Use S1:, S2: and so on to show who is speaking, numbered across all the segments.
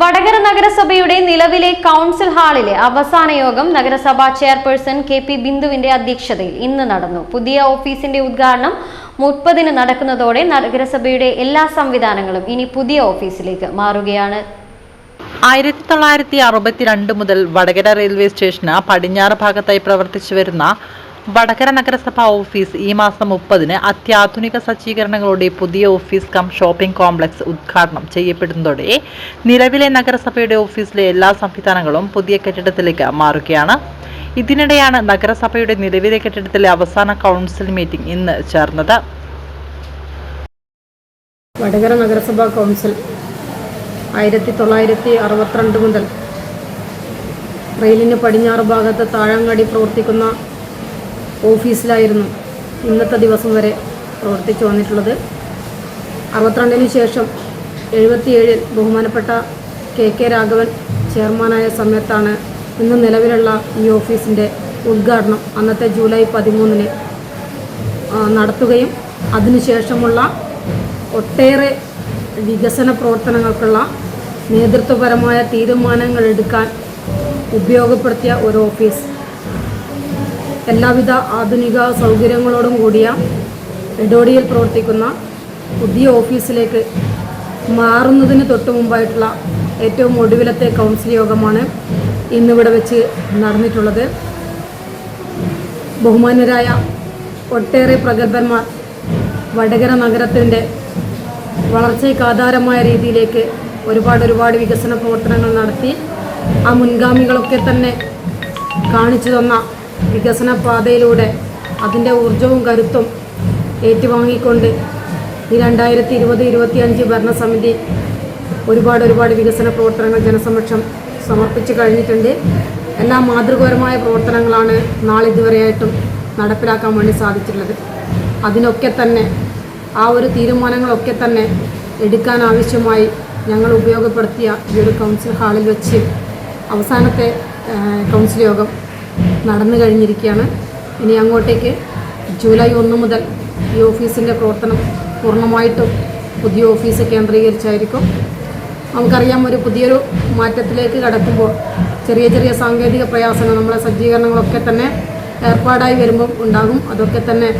S1: വടകര നഗരസഭയുടെ നിലവിലെ കൗൺസിൽ ഹാളിലെ അവസാന യോഗം നഗരസഭാ ചെയർപേഴ്സൺ കെ പി ബിന്ദുവിന്റെ അധ്യക്ഷതയിൽ ഇന്ന് നടന്നു. പുതിയ ഓഫീസിന്റെ ഉദ്ഘാടനം മുപ്പതിന് നടക്കുന്നതോടെ നഗരസഭയുടെ എല്ലാ സംവിധാനങ്ങളും ഇനി പുതിയ ഓഫീസിലേക്ക് മാറുകയാണ്.
S2: ആയിരത്തി തൊള്ളായിരത്തി അറുപത്തിരണ്ട് മുതൽ വടകര റെയിൽവേ സ്റ്റേഷന് പടിഞ്ഞാറ് ഭാഗത്തായി പ്രവർത്തിച്ചു വരുന്ന വടകര നഗരസഭ ഓഫീസ് ഈ മാസം മുപ്പതിന് അത്യാധുനിക സജ്ജീകരണങ്ങളോടെ പുതിയ ഓഫീസ് കം ഷോപ്പിംഗ് കോംപ്ലക്സ് ഉദ്ഘാടനം ചെയ്യപ്പെടുന്നതോടെ നിലവിലെ നഗരസഭയുടെ ഓഫീസിലെ എല്ലാ സംവിധാനങ്ങളും പുതിയ കെട്ടിടത്തിലേക്ക് മാറുകയാണ്. ഇതിനിടെയാണ് നഗരസഭയുടെ നിലവിലെ കെട്ടിടത്തിലെ അവസാന കൗൺസിൽ മീറ്റിംഗ് ഇന്ന് ചേർന്നത്.
S3: വടകര നഗരസഭാ കൗൺസിൽ ആയിരത്തി തൊള്ളായിരത്തി അറുപത്തിരണ്ട് മുതൽ റെയിലിന് പടിഞ്ഞാറ് ഭാഗത്ത് താഴങ്ങാടി പ്രവർത്തിക്കുന്ന ഓഫീസിലായിരുന്നു ഇന്നത്തെ ദിവസം വരെ പ്രവർത്തിച്ചു വന്നിട്ടുള്ളത്. അറുപത്തിരണ്ടിന് ശേഷം എഴുപത്തിയേഴിൽ ബഹുമാനപ്പെട്ട കെ കെ രാഘവൻ ചെയർമാനായ സമയത്താണ് ഇന്ന് നിലവിലുള്ള ഈ ഓഫീസിന്റെ ഉദ്ഘാടനം അന്നത്തെ ജൂലൈ പതിമൂന്നിന് നടത്തുകയും അതിനുശേഷമുള്ള ഒട്ടേറെ വികസന പ്രവർത്തനങ്ങൾക്കുള്ള നേതൃത്വപരമായ തീരുമാനങ്ങൾ എടുക്കാൻ ഉപയോഗപ്പെടുത്തിയ ഒരു ഓഫീസ് എല്ലാവിധ ആധുനിക സൗകര്യങ്ങളോടും കൂടിയ എഡോഡിയിൽ പ്രവർത്തിക്കുന്ന പുതിയ ഓഫീസിലേക്ക് മാറുന്നതിന് തൊട്ട് മുമ്പായിട്ടുള്ള ഏറ്റവും ഒടുവിലത്തെ കൗൺസിൽ യോഗമാണ് ഇന്നിവിടെ വെച്ച് നടന്നിട്ടുള്ളത്. ബഹുമാന്യരായ ഒട്ടേറെ പ്രഗത്ഭന്മാർ വടകര നഗരത്തിന്റെ വളർച്ചയ്ക്ക് ആധാരമായ രീതിയിലേക്ക് ഒരുപാട് ഒരുപാട് വികസന പ്രവർത്തനങ്ങൾ നടത്തി ആ മുൻഗാമികളൊക്കെ തന്നെ കാണിച്ചു തന്ന വികസന പാതയിലൂടെ അതിന്റെ ഊർജവും കരുത്തും ഏറ്റുവാങ്ങിക്കൊണ്ട് ഈ രണ്ടായിരത്തി ഇരുപത് ഇരുപത്തിയഞ്ച് ഭരണസമിതി ഒരുപാട് ഒരുപാട് വികസന പ്രവർത്തനങ്ങൾ ജനസമക്ഷം സമർപ്പിച്ചു കഴിഞ്ഞിട്ടുണ്ട്. എല്ലാ മാതൃകപരമായ പ്രവർത്തനങ്ങളാണ് നാളിതുവരെയായിട്ടും നടപ്പിലാക്കാൻ വേണ്ടി സാധിച്ചിട്ടുള്ളത്. അതിനൊക്കെ തന്നെ ആ ഒരു തീരുമാനങ്ങളൊക്കെ തന്നെ എടുക്കാൻ ആവശ്യമായി ഞങ്ങൾ ഉപയോഗപ്പെടുത്തിയ ഈ ഒരു കൗൺസിൽ ഹാളിൽ വെച്ച് അവസാനത്തെ കൗൺസിൽ യോഗം നടന്നു കഴിഞ്ഞിരിക്കുകയാണ്. ഇനി അങ്ങോട്ടേക്ക് ജൂലൈ ഒന്ന് മുതൽ ഈ ഓഫീസിന്റെ പ്രവർത്തനം പൂർണമായിട്ടും പുതിയ ഓഫീസ് കേന്ദ്രീകരിച്ചായിരിക്കും. നമുക്കറിയാം ഒരു പുതിയൊരു മാറ്റത്തിലേക്ക് കടക്കുമ്പോൾ ചെറിയ ചെറിയ സാങ്കേതിക പ്രയാസങ്ങൾ നമ്മളെ സജ്ജീകരണങ്ങളൊക്കെ തന്നെ ഏർപ്പാടായി വരുമ്പം ഉണ്ടാകും. അതൊക്കെ തന്നെ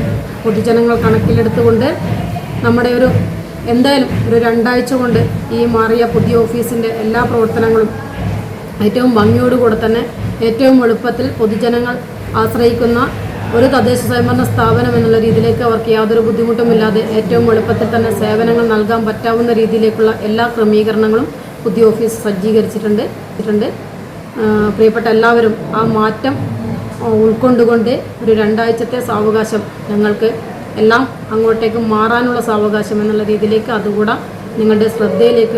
S3: പൊതുജനങ്ങൾ കണക്കിലെടുത്തുകൊണ്ട് നമ്മുടെ ഒരു എന്തായാലും ഒരു രണ്ടാഴ്ച കൊണ്ട് ഈ മാറിയ പുതിയ ഓഫീസിന്റെ എല്ലാ പ്രവർത്തനങ്ങളും ഏറ്റവും ഭംഗിയോടുകൂടെ തന്നെ ഏറ്റവും എളുപ്പത്തിൽ പൊതുജനങ്ങൾ ആശ്രയിക്കുന്ന ഒരു തദ്ദേശ സ്വയംഭരണ സ്ഥാപനം എന്നുള്ള രീതിയിലേക്ക് അവർക്ക് യാതൊരു ബുദ്ധിമുട്ടുമില്ലാതെ ഏറ്റവും എളുപ്പത്തിൽ തന്നെ സേവനങ്ങൾ നൽകാൻ പറ്റാവുന്ന രീതിയിലേക്കുള്ള എല്ലാ ക്രമീകരണങ്ങളും പുതിയ ഓഫീസ് സജ്ജീകരിച്ചിട്ടുണ്ട് ിട്ടുണ്ട്. പ്രിയപ്പെട്ട എല്ലാവരും ആ മാറ്റം ഉൾക്കൊണ്ടുകൊണ്ട് ഒരു രണ്ടാഴ്ചത്തെ സാവകാശം ഞങ്ങൾക്ക് എല്ലാം അങ്ങോട്ടേക്ക് മാറാനുള്ള സാവകാശം എന്നുള്ള രീതിയിലേക്ക് അതുകൂടെ നിങ്ങളുടെ ശ്രദ്ധയിലേക്ക്